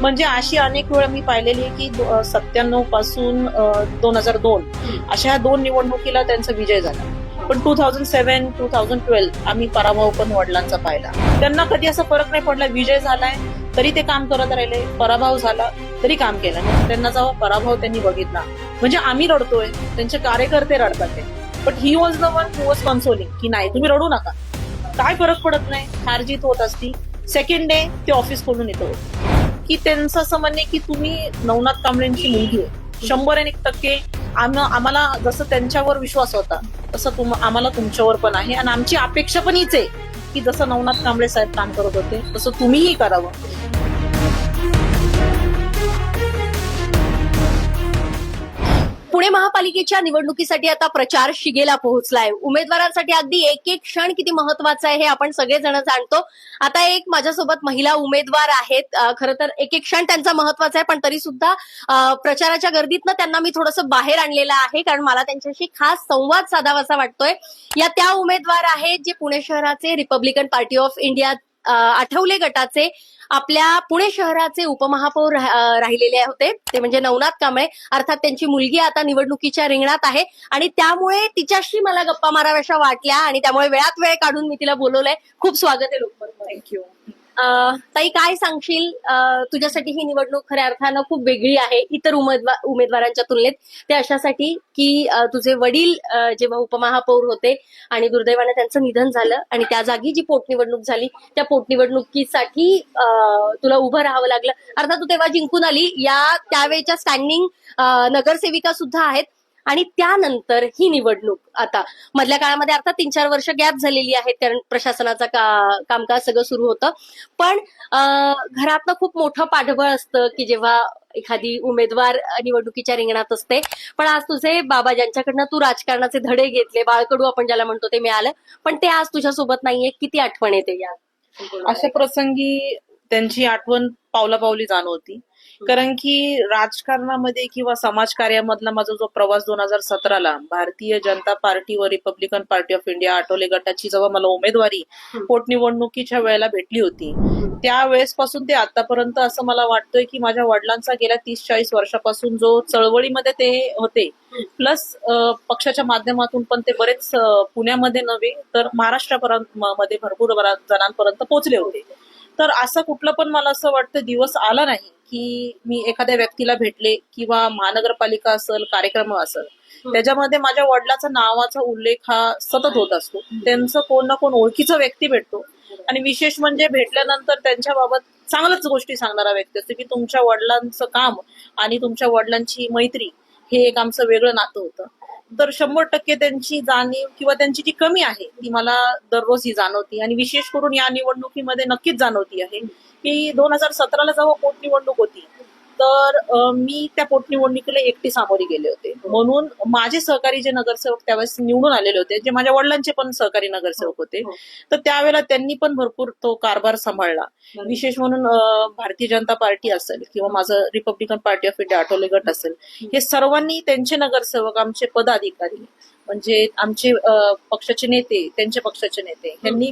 म्हणजे अशी अनेक वेळा मी पाहिलेली आहे की सत्त्याण्णवपासून दोन हजार दोन अशा ह्या दोन निवडणुकीला त्यांचा विजय झाला. पण two thousand seven two thousand twelve आम्ही पराभव पण वडिलांचा पाहिला. त्यांना कधी असा फरक नाही पडला विजय झालाय तरी ते काम करत राहिले पराभव झाला तरी काम केलं. त्यांना जेव्हा पराभव त्यांनी बघितला म्हणजे आम्ही रडतोय त्यांचे कार्यकर्ते रडतात ते. But he was the one who was consoling की नाही तुम्ही रडू नका. काय फरक पडत नाही हार जीत होत असती. सेकंड डे ते ऑफिस खोलून येतो. की त्यांचं असं म्हणणे की तुम्ही नवनाथ कांबळेंची मुलगी आहे. शंभर आणि एक टक्के आम्हाला जसं त्यांच्यावर विश्वास होता तसं तुम आम्हाला तुमच्यावर पण आहे. आणि आमची अपेक्षा पण हीच आहे की जसं नवनाथ कांबळे साहेब काम करत होते तसं तुम्हीही करावं. पुणे महापालिकेच्या निवडणुकीसाठी आता प्रचार शिगेला पोहोचलाय. उमेदवारांसाठी अगदी एक एक क्षण किती महत्त्वाचा आहे हे आपण सगळेजण जाणतो. आता एक माझ्यासोबत महिला उमेदवार आहेत. खरं तर एक एक क्षण त्यांचा महत्त्वाचा आहे पण तरी सुद्धा प्रचाराच्या गर्दीतनं त्यांना मी थोडंसं बाहेर आणलेलं आहे कारण मला त्यांच्याशी खास संवाद साधावासा वाटतोय. या त्या उमेदवार आहेत जे पुणे शहराचे Republican Party of India Athawale गटाचे आपल्या पुणे शहराचे उपमहापौर राहिलेले होते. ते म्हणजे नवनाथ कांबळे. अर्थात त्यांची मुलगी आता निवडणुकीच्या रिंगणात आहे. आणि त्यामुळे तिच्याशी मला गप्पा माराव्याशा वाटल्या आणि त्यामुळे वेळात वेळ काढून मी तिला बोलवलंय. खूप स्वागत आहे लोकमत थँक्यू ताई काय सांगशील? तुझ्यासाठी ही निवडणूक खऱ्या अर्थानं खूप वेगळी आहे. इतर उमेदवार उमेदवारांच्या तुलनेत ते अशासाठी की तुझे वडील जेव्हा उपमहापौर होते आणि दुर्दैवाने त्यांचं निधन झालं आणि त्या जागी जी पोटनिवडणूक झाली त्या पोटनिवडणुकीसाठी तुला उभं राहावं लागलं. अर्थात तू तेव्हा जिंकून आली. या त्यावेळेच्या स्टँडिंग नगरसेविका सुद्धा आहेत. आणि त्यानंतर ही निवडणूक आता. मधल्या काळामध्ये अर्थात तीन चार वर्ष गॅप झालेली आहेत कारण प्रशासनाचा का कामकाज सगळं सुरू होतं. पण घरातनं खूप मोठं पाठबळ असतं की जेव्हा एखादी उमेदवार निवडणुकीच्या रिंगणात असते. पण आज तुझे बाबा ज्यांच्याकडनं तू राजकारणाचे धडे घेतले बाळकडू आपण ज्याला म्हणतो ते मिळालं. पण ते आज तुझ्यासोबत नाहीये. किती आठवण येते या अशा प्रसंगी त्यांची आठवण पावला पावली जाणवती. कारण की राजकारणामध्ये किंवा समाजकार्यामधला माझा जो प्रवास दोन हजार सतराला भारतीय जनता पार्टी व Republican Party of India Athawale गटाची जेव्हा मला उमेदवारी पोटनिवडणुकीच्या वेळेला भेटली होती त्यावेळेस पासून ते आतापर्यंत असं मला वाटतंय की माझ्या वडिलांचा गेल्या तीस चाळीस वर्षापासून जो चळवळीमध्ये ते होते प्लस पक्षाच्या माध्यमातून पण ते बरेच पुण्यामध्ये नव्हे तर महाराष्ट्रापर्यंत मध्ये भरपूर जणांपर्यंत पोहोचले होते. तर असं कुठलं पण मला असं वाटतं दिवस आला नाही की मी एखाद्या व्यक्तीला भेटले किंवा महानगरपालिका असेल कार्यक्रम असेल. त्याच्यामध्ये माझ्या वडिलाचा नावाचा उल्लेख हा सतत होत असतो. त्यांचं कोण ना कोण ओळखीचा व्यक्ती भेटतो. आणि विशेष म्हणजे भेटल्यानंतर त्यांच्याबाबत चांगल्याच गोष्टी सांगणारा व्यक्ती असतो की तुमच्या वडिलांचं काम आणि तुमच्या वडिलांची मैत्री हे एक आमचं वेगळं नातं होतं. तर शंभर टक्के त्यांची जाणीव किंवा त्यांची जी कमी आहे ती मला दररोज ही जाणवती. आणि विशेष करून या निवडणुकीमध्ये नक्कीच जाणवती आहे की दोन हजार सतराला जेव्हा पोटनिवडणूक होती तर मी त्या पोटनिवडणुकीला एकटी सामोरी गेले होते. म्हणून माझे सहकारी जे नगरसेवक त्यावेळेस निवडून आलेले होते जे माझ्या वडिलांचे पण सहकारी नगरसेवक होते. तर त्यावेळेला त्यांनी पण भरपूर तो कारभार सांभाळला. विशेष म्हणून भारतीय जनता पार्टी असेल किंवा माझं Republican Party of India Athawale गट असेल हे सर्वांनी त्यांचे नगरसेवक आमचे पदाधिकारी म्हणजे आमचे पक्षाचे नेते त्यांचे पक्षाचे नेते यांनी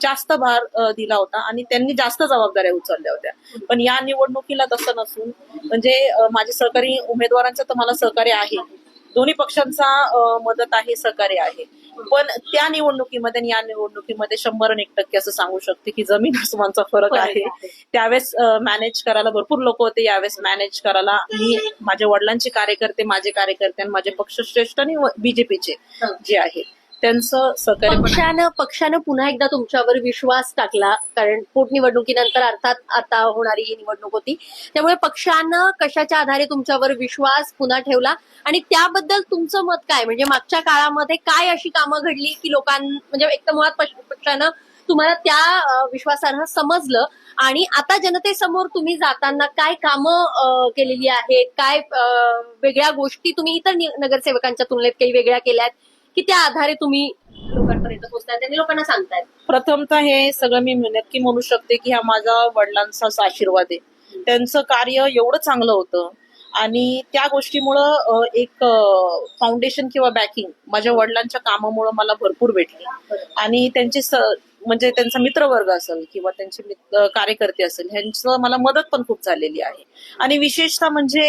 जास्त भार दिला होता आणि त्यांनी जास्त जबाबदाऱ्या उचलल्या होत्या. पण या निवडणुकीला तसं नसून म्हणजे माझे सहकारी उमेदवारांचं तर मला सहकार्य आहे. दोन्ही पक्षांचा मदत आहे सहकार्य आहे. पण त्या निवडणुकीमध्ये आणि या निवडणुकीमध्ये शंभर आणि एक टक्के असं सांगू शकते की जमीन आसमानचा फरक आहे. आहे. त्यावेळेस मॅनेज करायला भरपूर लोक होते. यावेळेस मॅनेज करायला मी माझ्या वडिलांचे कार्यकर्ते माझे कार्यकर्ते आणि माझे पक्षश्रेष्ठ आणि बीजेपीचे जे आहेत. त्यांचं सहकार्य पण आहे. पक्षानं पक्षानं पुन्हा एकदा तुमच्यावर विश्वास टाकला कारण पोटनिवडणुकीनंतर अर्थात आता होणारी ही निवडणूक होती. त्यामुळे पक्षानं कशाच्या आधारे तुमच्यावर विश्वास पुन्हा ठेवला? आणि त्याबद्दल तुमचं मत काय? म्हणजे मागच्या काळामध्ये काय अशी कामं घडली की लोकां म्हणजे एक तर मुळात पक्ष- पक्षानं तुम्हाला त्या अं, विश्वासानं समजलं? आणि आता जनतेसमोर तुम्ही जाताना काय कामं अं, केलेली आहेत? काय अं, वेगळ्या गोष्टी तुम्ही इतर नि- नगरसेवकांच्या तुलनेत काही वेगळ्या केल्यात? की त्या आधारे तुम्ही लोकांपर्यंत पोहोचतायत आणि लोकांना सांगतायत. प्रथमतः हे सगळं मी नक्की म्हणू शकते की हा माझा वडिलांचाच आशीर्वाद आहे. त्यांचं कार्य एवढं चांगलं होतं आणि त्या गोष्टीमुळं एक फाउंडेशन किंवा बॅकिंग माझ्या वडिलांच्या कामामुळं मला भरपूर भेटली. आणि त्यांचे म्हणजे त्यांचा मित्रवर्ग असेल किंवा त्यांचे मित्र- कार्यकर्ते असेल ह्यांचं मला मदत पण खूप झालेली आहे. आणि विशेषतः म्हणजे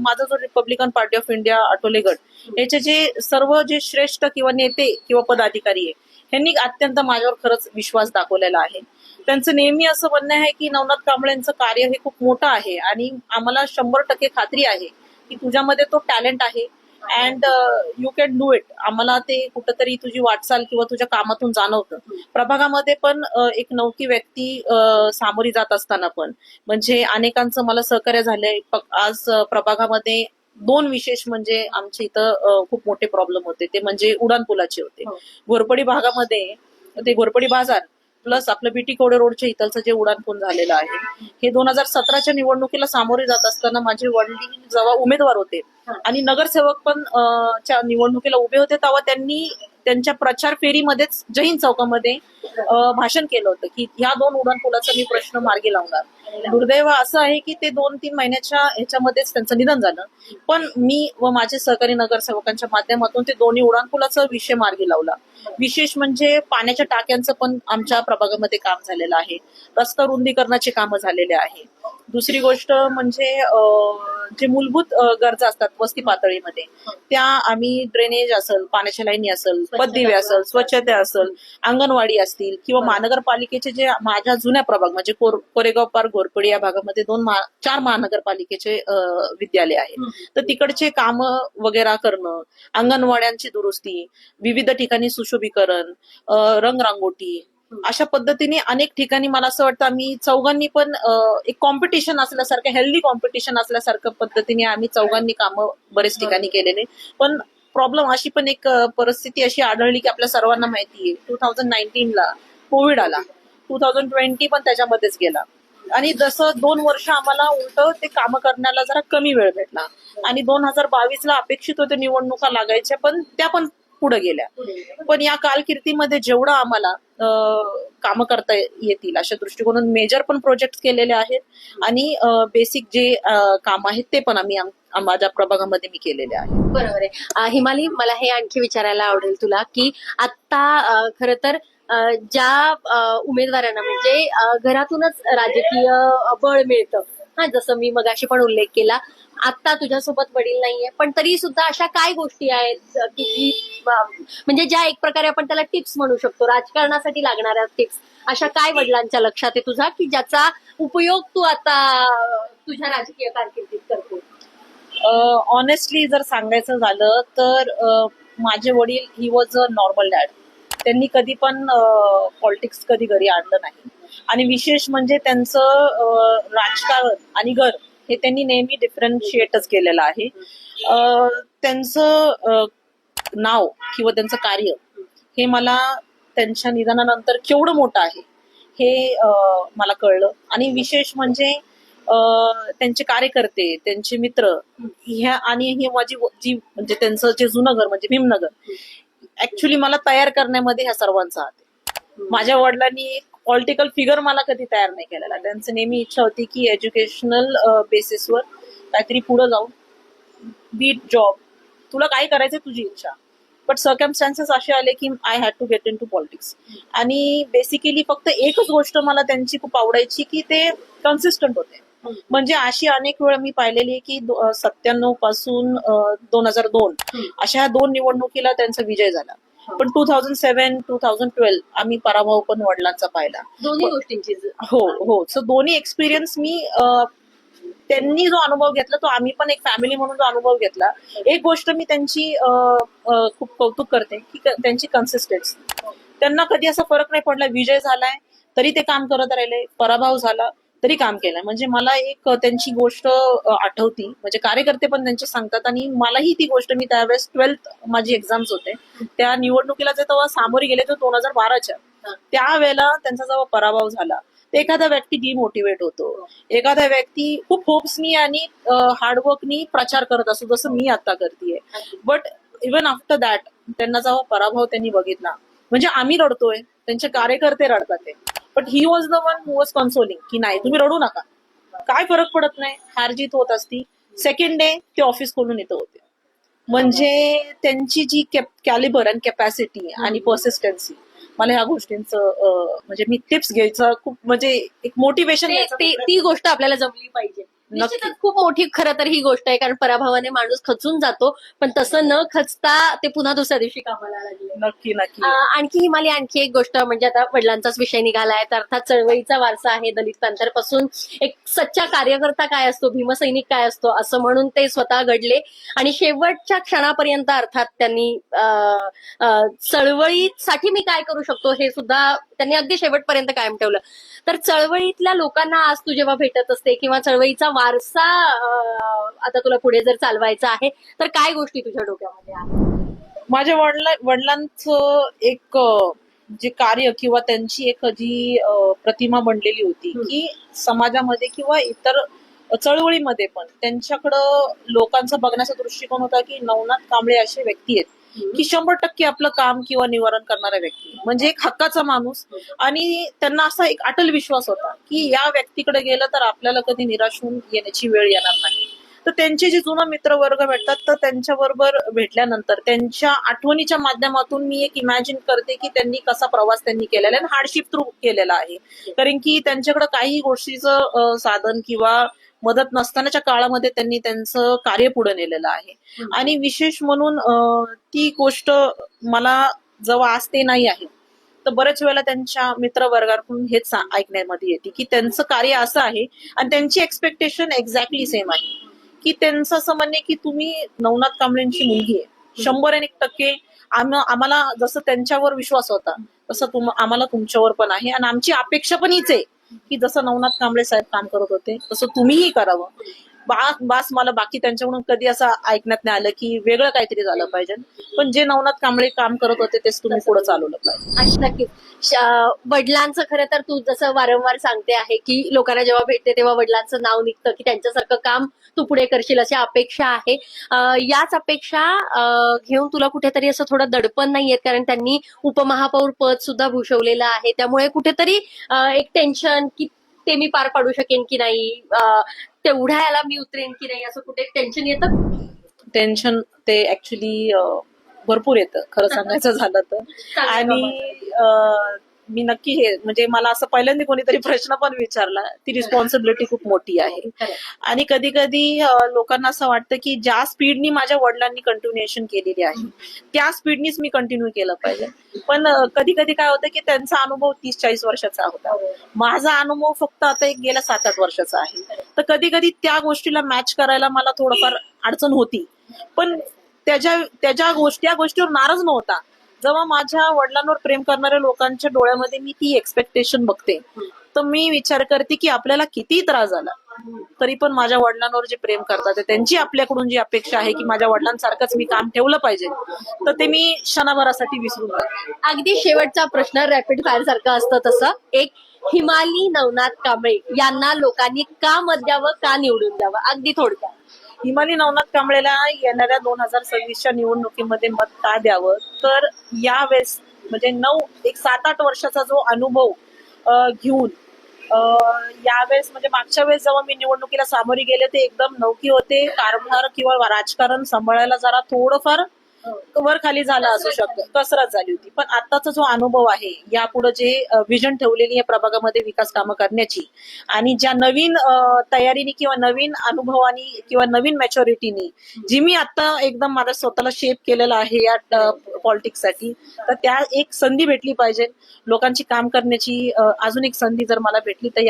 माझा जो Republican Party of India Athawale गट याचे जे सर्व जे श्रेष्ठ किंवा नेते किंवा पदाधिकारी आहे ह्यांनी अत्यंत माझ्यावर खरंच विश्वास दाखवलेला आहे. त्यांचं नेहमी असं म्हणणं आहे की नवनाथ कांबळेंचं कार्य हे खूप मोठं आहे आणि आम्हाला शंभर टक्के खात्री आहे की तुझ्यामध्ये तो टॅलेंट आहे and you can do it आम्हाला ते कुठंतरी तुझी वाटचाल किंवा तुझ्या कामातून जाणवतं. प्रभागामध्ये पण एक नौकी व्यक्ती सामोरी जात असताना पण. म्हणजे अनेकांचं मला सहकार्य झालंय. आज प्रभागामध्ये दोन विशेष म्हणजे आमच्या इथं खूप मोठे प्रॉब्लेम होते. ते म्हणजे उडानपुलाचे होते. हो. घोरपडी भागामध्ये ते घोरपडी बाजार प्लस आपलं बीटी कोडे रोडच्या इथलचं जे उडानपूल झालेलं आहे हे दोन हजार सतराच्या निवडणुकीला सामोरे जात असताना माझे वडील जेव्हा उमेदवार होते आणि नगरसेवक पण च्या निवडणुकीला उभे होते तेव्हा त्यांनी त्यांच्या प्रचार फेरीमध्येच जैन चौकामध्ये भाषण केलं होतं की ह्या दोन उडानपुलाचा मी प्रश्न मार्गी लावणार. दुर्दैव असं आहे की ते दोन तीन महिन्याच्या ह्याच्यामध्येच त्यांचं निधन झालं. पण मी व माझे सहकारी नगरसेवकांच्या माध्यमातून ते दोन्ही उडानपुलाचा विषय मार्गी लावला. विशेष म्हणजे पाण्याच्या टाक्यांचं पण आमच्या प्रभागामध्ये काम झालेलं आहे. रस्ता रुंदीकरणाचे कामं झालेले आहे. दुसरी गोष्ट म्हणजे जे मूलभूत गरजा असतात वस्ती पातळीमध्ये त्या आम्ही ड्रेनेज असेल पाण्याच्या लाईनी असेल पददिवे असेल स्वच्छता असेल अंगणवाडी असतील किंवा महानगरपालिकेचे जे माझ्या जुन्या प्रभाग म्हणजे कोर- कोरेगाव पार्क घोरपडी या भागामध्ये दोन चार महानगरपालिकेचे विद्यालय आहेत. तर तिकडचे काम वगैरे करणं अंगणवाड्यांची दुरुस्ती विविध ठिकाणी सुशोभीकरण रंगरांगोटी अशा पद्धतीने अनेक ठिकाणी मला असं वाटतं आम्ही चौघांनी पण एक कॉम्पिटिशन असल्यासारखं हेल्दी कॉम्पिटिशन असल्यासारखं पद्धतीने आम्ही चौघांनी कामं बरेच ठिकाणी केलेले. पण प्रॉब्लेम अशी पण एक परिस्थिती अशी आढळली की आपल्या सर्वांना माहिती आहे. टू थाउजंड नाईन्टीनला कोविड आला. टू थाउजंड ट्वेंटी पण त्याच्यामध्येच गेला. आणि जसं दोन वर्ष आम्हाला उलट ते काम करण्याला जरा कमी वेळ भेटला. आणि दोन हजार बावीसला अपेक्षित होते निवडणुका लागायच्या पण त्या पण पुढे गेल्या. पण या कालकीर्तीमध्ये जेवढं आम्हाला काम करता येतील अशा दृष्टिकोनातून मेजर पण प्रोजेक्ट केलेले आहेत. आणि बेसिक जे काम आहेत ते पण आम्ही आम- आम- माझ्या प्रभागामध्ये मी केलेले आहे. बरोबर आहे. हिमाली मला हे आणखी विचारायला आवडेल तुला की आता खर तर ज्या उमेदवारांना म्हणजे घरातूनच राजकीय बळ मिळतं हा जसं मी मगाशी पण उल्लेख केला आता तुझ्यासोबत वडील नाहीये पण तरी सुद्धा अशा काय गोष्टी आहेत की म्हणजे ज्या एक प्रकारे आपण त्याला टिप्स म्हणू शकतो राजकारणासाठी लागणाऱ्या टिप्स अशा काय वडिलांच्या लक्षात आहे तुझा की ज्याचा उपयोग तू आता तुझ्या राजकीय कारकिर्दीत करतो? ऑनेस्टली जर सांगायचं झालं तर माझे वडील he was a normal dad त्यांनी कधी पण पॉलिटिक्स कधी घरी आणलं नाही. आणि विशेष म्हणजे त्यांचं राजकारण आणि घर हे त्यांनी नेहमी डिफरन्शिएटच केलेलं आहे. त्यांचं नाव किंवा त्यांचं कार्य हे मला त्यांच्या निधनानंतर केवढं मोठं आहे हे अ, मला कळलं. आणि विशेष म्हणजे अ, त्यांचे कार्यकर्ते त्यांचे मित्र ह्या आणि ही माझी जी म्हणजे त्यांचं जे जुनं घर म्हणजे भीमनगर ऍक्च्युली मला तयार करण्यामध्ये ह्या सर्वांचा हात माझ्या वडिलांनी पॉलिटिकल फिगर मला कधी तयार नाही केलेला. त्यांचं नेहमी इच्छा होती की एज्युकेशनल बेसिसवर काहीतरी पुढे जाऊन बीट जॉब तुला काय करायचं तुझी इच्छा. बट सर्कमस्टान्सेस असे आले की I had to get into politics आणि बेसिकली फक्त एकच गोष्ट मला त्यांची खूप आवडायची की ते कन्सिस्टंट होते. म्हणजे अशी अनेक वेळा मी पाहिलेली आहे की सत्त्याण्णवपासून दोन हजार दोन अशा ह्या दोन निवडणुकीला त्यांचा विजय झाला. पण two thousand seven two thousand twelve आम्ही पराभव पण वडिलांचा पाहिला. दोन्ही गोष्टींची हो हो. सो दोन्ही एक्सपिरियन्स मी त्यांनी जो अनुभव घेतला तो आम्ही पण एक फॅमिली म्हणून जो अनुभव घेतला. एक गोष्ट मी त्यांची खूप कौतुक करते की क- त्यांची कन्सिस्टन्सी त्यांना कधी असा फरक नाही पडला विजय झालाय तरी ते काम करत राहिले पराभव झाला. तरी काम केलंय. म्हणजे मला एक त्यांची गोष्ट आठवती. म्हणजे कार्यकर्ते पण त्यांचे सांगतात आणि मलाही ती गोष्ट मी त्यावेळेस ट्वेल्थ माझी एक्झाम्स होते. त्या निवडणुकीला जे तेव्हा सामोरे गेले ते दोन हजार बाराच्या त्यावेळेला त्यांचा जेव्हा पराभव झाला तर एखादा व्यक्ती डिमोटिवेट होतो. एखादा व्यक्ती खूप होप्सनी आणि हार्डवर्कनी प्रचार करत असतो जसं मी आता करतेय. बट इवन आफ्टर दॅट त्यांना जेव्हा पराभव त्यांनी बघितला म्हणजे आम्ही रडतोय त्यांचे कार्यकर्ते रडतात ते but he was the one who was consoling की नाही तुम्ही रडू नका. काय फरक पडत नाही हार जीत होत असती. सेकंड डे ते ऑफिस खोलून येत होते. म्हणजे त्यांची जी कॅलिबर आणि कॅपॅसिटी आणि पर्सिस्टन्सी मला ह्या गोष्टींचं म्हणजे मी टिप्स घ्यायचं खूप म्हणजे एक मोटिवेशन ते- गोष्ट आपल्याला जमली पाहिजे. निश्चितच खूप मोठी खरं तर ही गोष्ट आहे कारण पराभवाने माणूस खचून जातो पण तसं न खचता ते पुन्हा दुसऱ्या दिवशी कामाला लागले. नक्की नक्की. आणखी हिमाली आणखी एक गोष्ट म्हणजे आता वडिलांचाच विषय निघालाय तर अर्थात चळवळीचा वारसा आहे दलित पॅन्थरपासून एक सच्चा कार्यकर्ता काय असतो भीमसैनिक काय असतो असं म्हणून ते स्वतः घडले. आणि शेवटच्या क्षणापर्यंत अर्थात त्यांनी चळवळीसाठी मी काय करू शकतो हे सुद्धा त्यांनी अगदी शेवटपर्यंत कायम ठेवलं. तर चळवळीतल्या लोकांना आज तू जेव्हा भेटत असते किंवा चळवळीचा वारसा आता तुला पुढे जर चालवायचा आहे तर काय गोष्टी तुझ्या डोक्यामध्ये आहेत माझ्या वडिला वडिलांचं एक जे कार्य किंवा त्यांची एक जी प्रतिमा बनलेली होती. की समाजामध्ये किंवा इतर चळवळीमध्ये पण त्यांच्याकडं लोकांचा बघण्याचा दृष्टिकोन होता की नवनाथ कांबळे असे व्यक्ती आहेत की शंभर टक्के आपलं काम किंवा निवारण करणारा व्यक्ती. म्हणजे एक हक्काचा माणूस. आणि त्यांना असा एक अटल विश्वास होता की या व्यक्तीकडे गेलं तर आपल्याला कधी निराश होऊन येण्याची वेळ येणार नाही. तर त्यांचे जे जुना मित्र वर्ग भेटतात तर त्यांच्याबरोबर भेटल्यानंतर त्यांच्या आठवणीच्या माध्यमातून मी एक इमॅजिन करते की त्यांनी कसा प्रवास त्यांनी केलेला आहे हार्डशिप थ्रू केलेला आहे. कारण की त्यांच्याकडे काही गोष्टीचं साधन किंवा मदत नसतानाच्या काळामध्ये त्यांनी त्यांचं कार्य पुढे नेलेलं आहे. आणि विशेष म्हणून ती गोष्ट मला जेव्हा आज ते नाही आहे. तर बरेच वेळेला त्यांच्या मित्रवर्गाकडून हेच ऐकण्यामध्ये येते की त्यांचं कार्य असं आहे आणि त्यांची एक्सपेक्टेशन एक्झॅक्टली सेम आहे. की त्यांचं असं म्हणणे की तुम्ही नवनाथ कांबळेंची मुलगी आहे. शंभर आणि एक टक्के आम- आम्हाला जसं त्यांच्यावर विश्वास होता तसं तुम आम्हाला तुमच्यावर पण आहे आणि आमची अपेक्षा पण हीच आहे. की जसं नवनाथ कांबळे साहेब काम करत होते तसं तुम्हीही करावं. बास मला बाकी त्यांच्याकडून कधी असं ऐकण्यात नाही आलं की वेगळं काहीतरी झालं पाहिजे. पण जे नवनाथ कांबळे काम करत होते तेच तुम्ही पुढे चालवलं पाहिजे. नक्की नक्कीच. श- वडिलांचं खरं तर तू जसं वारंवार सांगते आहे की लोकांना जेव्हा भेटते तेव्हा वडिलांचं नाव निघतं की त्यांच्यासारखं काम तू पुढे करशील अशी अपेक्षा आहे. याच अपेक्षा घेऊन तुला कुठेतरी असं थोडं दडपण नाहीयेत कारण त्यांनी उपमहापौर पद सुद्धा भूषवलेलं आहे. त्यामुळे कुठेतरी एक टेन्शन की ते मी पार पाडू शकेन की नाही तेवढ्या याला मी उतरेन की नाही असं कुठे टेन्शन येतं? टेन्शन ते ऍक्च्युली भरपूर येतं खरं सांगायचं झालं तर. आणि मी नक्की हे म्हणजे मला असं पहिल्यांदा कोणीतरी प्रश्न पण विचारला ती रिस्पॉन्सिबिलिटी खूप मोठी आहे. आणि कधी कधी लोकांना असं वाटतं की ज्या स्पीडनी माझ्या वडिलांनी कंटिन्युएशन केलेली आहे त्या स्पीडनीच मी कंटिन्यू केलं पाहिजे. पण कधी कधी काय होतं की त्यांचा अनुभव तीस चाळीस वर्षाचा होता. माझा अनुभव फक्त आता एक गेल्या सात आठ वर्षाचा आहे. तर कधी कधी त्या गोष्टीला मॅच करायला मला थोडंफार अडचण होती. पण त्याच्या त्याच्या गोष्टी त्या गोष्टीवर नाराज नव्हता. जेव्हा माझ्या वडिलांवर प्रेम करणाऱ्या लोकांच्या डोळ्यामध्ये मी ती एक्सपेक्टेशन बघते तर मी विचार करते की आपल्याला किती त्रास झाला. तरी पण माझ्या वडिलांवर जे प्रेम करतात त्यांची आपल्याकडून जी अपेक्षा आहे की माझ्या वडिलांसारखंच मी काम ठेवलं पाहिजे तर ते मी क्षणाभरासाठी विसरून अगदी शेवटचा प्रश्न रॅपिड फायर सारखा असतं तसं. एक हिमाली नवनाथ कांबळे यांना लोकांनी का मत द्यावं का निवडून द्यावं? अगदी थोडक्यात. हिमाली नवनाथ कांबळेला येणाऱ्या दोन हजार सव्वीसच्या निवडणुकीमध्ये मत का द्यावं? तर यावेळेस म्हणजे नऊ एक सात आठ वर्षाचा जो अनुभव घेऊन यावेळेस म्हणजे मागच्या वेळेस जेव्हा मी निवडणुकीला सामोरी गेले ते एकदम नौकी होते. कारभार किंवा राजकारण सांभाळायला जरा थोडंफार वर खाली झालं असू शकतं. कसरत झाली होती. पण आताचा जो अनुभव आहे यापुढे जे विजन ठेवलेली आहे प्रभागामध्ये विकास कामं करण्याची आणि ज्या नवीन तयारीने किंवा नवीन अनुभवानी किंवा नवीन मॅच्युरिटीनी जी मी आता एकदम माझ्या स्वतःला शेप केलेलं आहे या पॉलिटिक्ससाठी तर त्या एक संधी भेटली पाहिजे. लोकांची काम करण्याची अजून एक संधी जर मला भेटली तर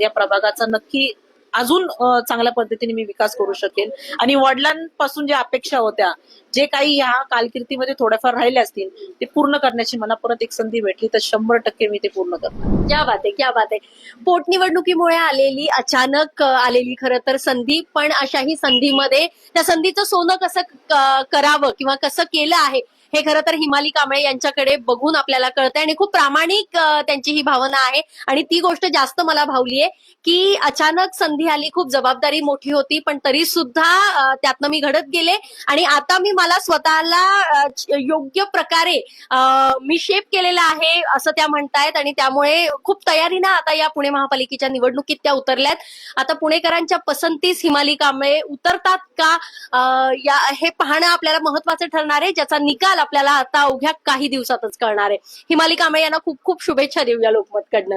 या प्रभागाचा नक्की अजून चांगल्या पद्धतीने मी विकास करू शकेन. आणि वडिलांपासून ज्या अपेक्षा होत्या जे काही ह्या कालकिर्तीमध्ये थोड्याफार राहिले असतील ते पूर्ण करण्याची मला परत एक संधी भेटली. तर शंभर टक्के मी ते पूर्ण करणार. क्या बात आहे क्या बात आहे. पोटनिवडणुकीमुळे आलेली अचानक आलेली खरं तर संधी पण अशाही संधीमध्ये त्या संधीचं सोनं कसं करावं किंवा कसं केलं आहे हे खरं तर हिमाली कांबळे यांच्याकडे बघून आपल्याला कळतंय आणि खूप प्रामाणिक त्यांची ही भावना आहे. आणि ती गोष्ट जास्त मला भावली आहे की अचानक संधी आली खूप जबाबदारी मोठी होती पण तरी सुद्धा त्यातनं मी घडत गेले. आणि आता मी मला स्वतःला योग्य प्रकारे मी शेप केलेला आहे असं त्या म्हणतायत. आणि त्यामुळे खूप तयारीनं आता या पुणे महापालिकेच्या निवडणुकीत त्या उतरल्यात. आता पुणेकरांच्या पसंतीस हिमाली कांबळे उतरतात का? या हे पाहणं आपल्याला महत्वाचं ठरणार आहे ज्याचा निकाल आपल्याला आता अवघ्या काही दिवसातच कळणार आहे. हिमाली कांबळे यांना खूप खूप शुभेच्छा देऊया लोकमतकडनं.